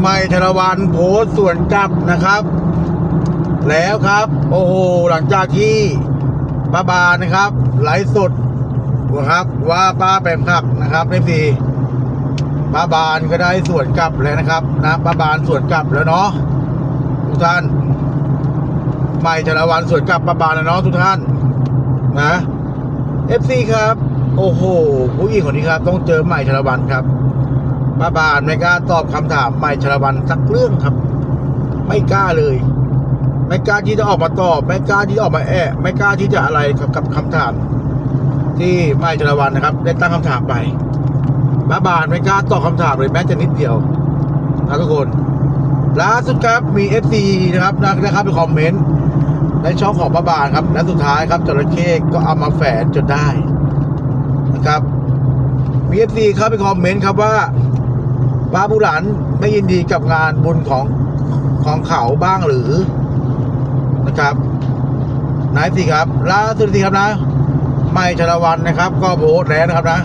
ไม่ธนวันโพสส่วนกลับนะครับ แล้วครับ โอ้โห หลังจากที่ป้าบานนะครับไลฟ์สดนะครับ ว่าป้าแปมขับนะครับเอฟซีป้าบานก็ได้ส่วนกลับแล้วนะครับนะป้าบานส่วนกลับแล้วเนาะทุกท่านไม่ธนวันส่วนกลับป้าบานแล้วเนาะทุกท่านนะเอฟซีครับ โอ้โห ผู้หญิงคนนี้ครับ ต้องเจอใหม่ธนวันครับ ป้าบานไม่กล้าตอบคำถามใหม่ชลวันสักเรื่องครับ ไม่กล้าเลย ไม่กล้าที่จะออกมาตอบ ไม่กล้าที่จะออกมาแอะไม่กล้าที่จะอะไรกับกับคำถาม ที่ใหม่ชลวันนะครับ ได้ตั้งคำถามไปป้าบานไม่กล้าตอบคำถามเลยแม้แต่นิดเดียวนะทุกคนล่าสุดครับมีเอฟซีนะครับนะครับไปคอมเมนต์ในช่องของป้าบานครับ และสุดท้ายครับจระเข้ก็เอามาแฝนจนได้นะครับมีเอฟซีเข้าไปคอมเมนต์ครับว่า ป้าบุหลันไม่ยินดีกับงานบุญของของเขาบ้างหรือนะครับนายสิครับล่าสุดสิครับนะ ไม่ชลวันนะครับ ก็โพสแล้วนะครับนะ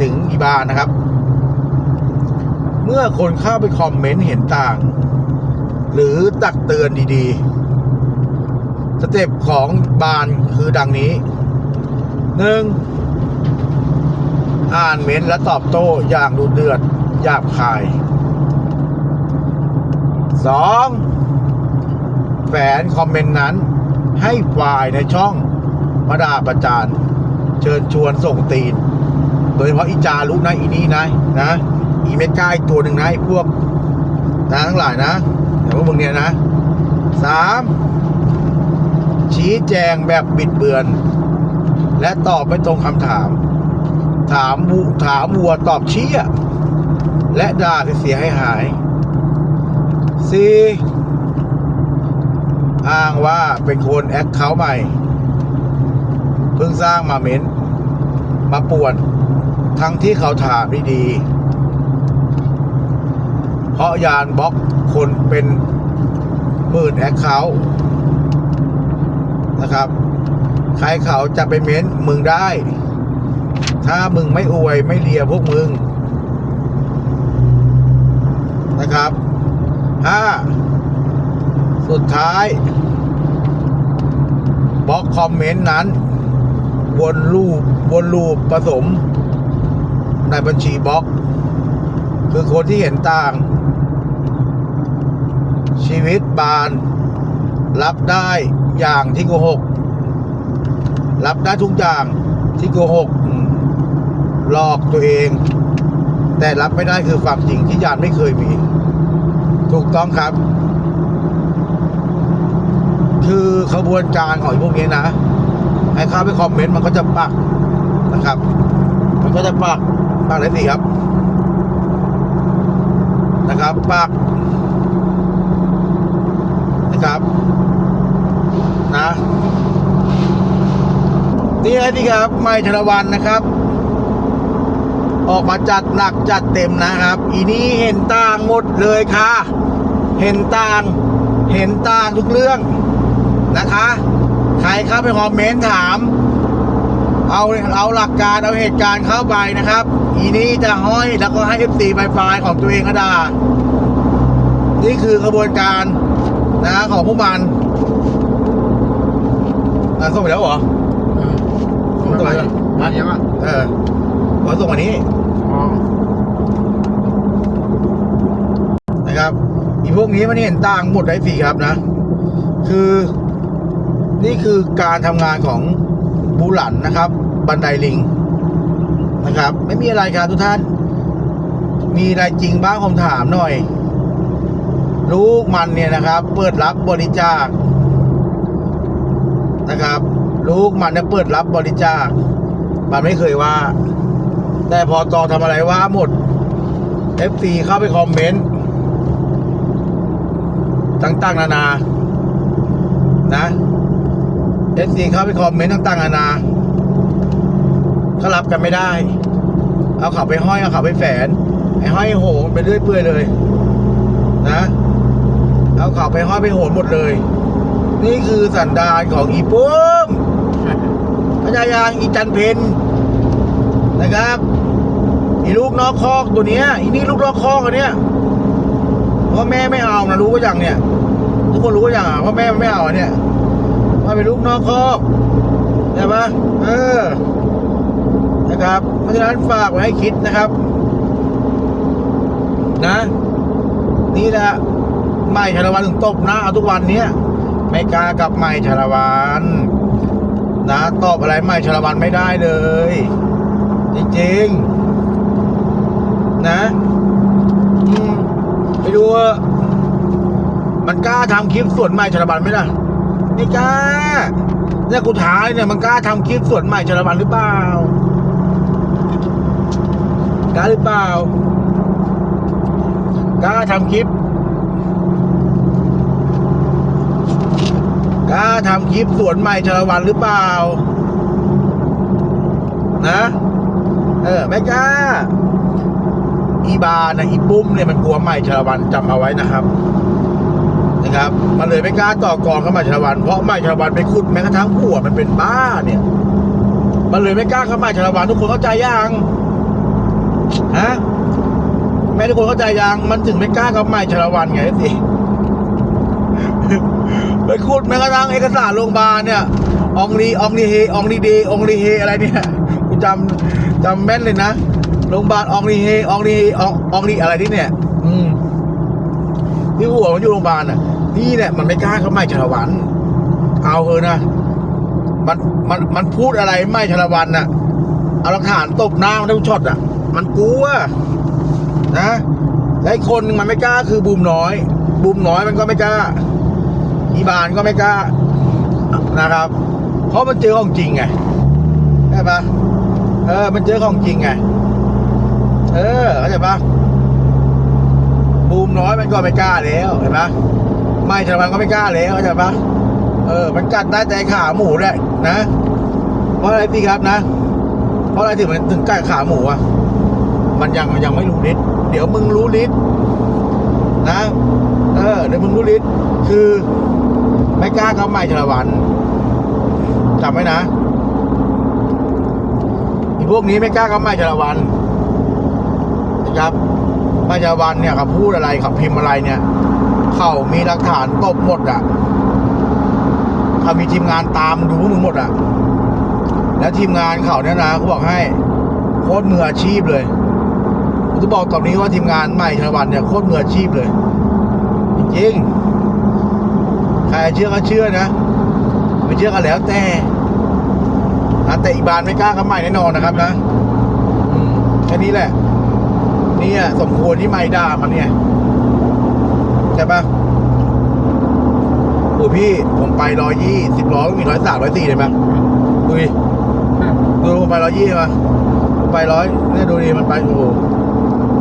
ถึงอีบานนะครับ เมื่อคนเข้าไปคอมเมนต์เห็นต่าง หรือตักเตือนดีๆ สเต็ปของบานคือดังนี้หนึ่งอ่านเม้นและตอบโต้อย่างดูเดือด หยาบคาย 2. แฝนคอมเมนต์นั้น ให้ฝ่ายในช่องมาด่าประจาน เชิญชวนส่งตีน โดยเฉพาะอีจารุนะอีนี่นะนะ อีเมก้าอีตัวหนึ่งนะไอ้พวกนะทั้งหลายนะแต่พวกมึงเนี่ยนะสามชี้แจงแบบบิดเบือน และตอบไม่ตรงคำถาม ถามวูถามวัวตอบชี้ย และด่าเสียให้หายสี่อ้างว่าเป็นคนแอคเคาท์ใหม่ เพิ่งสร้างมาเม้น มาป่วน ทั้งที่เขาถามดีๆเพราะยานบล็อกคนเป็นหมื่นแอคเคาท์นะครับ ใครเขาจะไปเม้นมึงได้ ถ้ามึงไม่อวยไม่เลียพวกมึง นะครับห้าสุดท้ายบล็อกคอมเมนต์นั้น วนรูปวนรูปผสม ในบัญชีบล็อก คือคนที่เห็นต่าง ชีวิตบาน รับได้อย่างที่โกหก รับได้ทุกอย่างที่โกหก หลอกตัวเอง แต่รับไม่ได้คือความจริงที่ยานไม่เคยมี ถูกต้องครับ คือขบวนการของพวกนี้นะให้เข้าไปคอมเมนต์มันก็จะปักนะครับ มันก็จะปักปักอะไรสิครับ นะครับปักนะครับ นะนี่ไงที่ครับ ไม่ธนวันนะครับ ออกมาจัดหนักจัดเต็มนะครับ อีนี้เห็นต่างหมดเลยค่ะ เห็นต่างเห็นต่างทุกเรื่องนะคะ ใครเข้าไปคอมเมนต์ถาม เอาเอาหลักการเอาเหตุการณ์เข้าไปนะครับ อีนี้จะห้อยแล้วก็ให้ FC ไฟไฟล์ของตัวเองก็ด่านี่คือกระบวนการนะของพวกมันอะส่งไปแล้วเหรอส่งไปมาเยอะมากเออ ขอส่งวันนี้นะครับอีพวกนี้มันเห็นต่างหมดได้สิครับนะ คือ นี่คือการทำงานของบูหลันนะครับ บันไดลิงนะครับ ไม่มีอะไรครับทุกท่าน มีอะไรจริงบ้างผมถามหน่อย ลูกมันเนี่ยนะครับ เปิดรับบริจาคนะครับ ลูกมันเนี่ยเปิดรับบริจาค มันไม่เคยว่า แต่พอต่อทำอะไรว่าหมด FC เข้าไปคอมเมนต์ต่างๆนานา นะ FC เข้าไปคอมเมนต์ต่างๆนานาเขารับกันไม่ได้ เอาเขาไปห้อยเอาเขาไปแฝนไอ้ห้อยโหนไปเรื่อยเปื่อยเลย นะ เอาเขาไปห้อยไปโหนหมดเลย นี่คือสันดานของอีปุ้มพญายางอีจันเพน นะครับอีลูกนอกคอกตัวเนี้ยอีนี่ลูกนอกคอกอันเนี้ยว่าแม่ไม่เอานะรู้ก็อย่างเนี่ย ทุกคนรู้ก็อย่างอะว่าแม่ไม่เอาอะเนี่ยว่าเป็นลูกนอกคอกใช่ปะเออนะครับเพราะฉะนั้นฝากไว้ให้คิดนะครับ นะ นี่แหละใหม่ชาละวันถึงตบหน้าเอาทุกวันเนี้ยไม่กล้ากับใหม่ชาละวันนะตอบอะไรใหม่ชาละวันไม่ได้เลย จริงๆนะไปดูว่ามันกล้าทำคลิปส่วนใหม่ชาละวันไหมล่ะไม่กล้าเนี่ยกูท้ายเนี่ยมันกล้าทำคลิปส่วนใหม่ชาละวันหรือเปล่ากล้าหรือเปล่ากล้าทำคลิปกล้าทำคลิปสวนใหม่ชลวันหรือเปล่า นะ เออไม่ก้า อีบานะอีปุ้มเนี่ยมันกลัวใหม่ชาลวันจำเอาไว้นะครับ นะครับ มันเลยไม่กล้าต่อกรเข้ามาชาลวันเพราะใหม่ชาลวันไปขุดแม้กระทั่งหัวมันเป็นบ้าเนี่ย มันเลยไม่กล้าเข้ามาชาลวันทุกคนเข้าใจยังฮะแม่ทุกคนเข้าใจยังมันถึงไม่กล้าเข้ามาชาลวันไงสิไปขุดแม้กระทั่งเอกสารโรงพยาบาลเนี่ยองรีองรีเฮองรีเดองรีเฮอะไรเนี่ย จำจำแม่นเลยนะโรงพยาบาลอองรีเฮอองรีอองอองรีอะไรที่เนี่ย อืมที่หัวมันอยู่โรงพยาบาลอะนี่เนี่ยมันไม่กล้าเข้าไม่ชาละวัน เอาเถอะนะมันมันมันพูดอะไรไม่ชาละวันน่ะ เอาหลักฐานตบหน้ามันทุกช็อตอะ มันกลัวนะและอีกคนหนึ่งมันไม่กล้าคือบูมน้อย บูมน้อยมันก็ไม่กล้าอีบานก็ไม่กล้านะครับ เพราะมันเจอของจริงไงใช่ปะ เออ มันเจอของจริงไง เออเข้าใจปะบูมน้อยมันก็ไม่กล้าแล้วเห็นปะไม่ชาวบ้านก็ไม่กล้าแล้วเข้าใจปะเออ มันกัดได้แต่ขาหมูแหละนะ เพราะอะไรพี่ครับนะ เพราะอะไรถึงมันถึงกัดขาหมูอะ มันยังมันยังไม่รู้ฤทธิ์เดี๋ยวมึงรู้ฤทธิ์นะ เออ เดี๋ยวมึงรู้ฤทธิ์คือไม่กล้าเข้าไม่ชาละวันจำไว้นะ พวกนี้ไม่กล้าเข้าม่ชาละวันนะครับม่ชาละวันเนี่ยเขาพูดอะไรเขาพิมพ์อะไรเนี่ยเขามีหลักฐานตบหมดอะเขามีทีมงานตามดูพวกมึงหมดอะ แล้วทีมงานเขาเนี่ยนะเขาบอกให้โคตรมืออาชีพเลยผมจะบอกตอนนี้ว่าทีมงานใหม่ชาวันเนี่ยโคตรมืออาชีพเลย จริงๆใครเชื่อก็เชื่อนะ ไม่เชื่อก็แล้วแต่ อะแต่อีบานไม่กล้าเข้าใหม่แน่นอนนะครับนะอืมแค่นี้แหละเนี่ยสมควรที่ไม่ด่ามันเนี่ยใช่ปะโอ้พี่ผมไปร้อยยี่สิบร้อยมีร้อยสามร้อยสี่เลยไหมดูดิดูผมไปร้อยยี่มาผมไปร้อยเนี่ยดูดิมันไปโอ้โห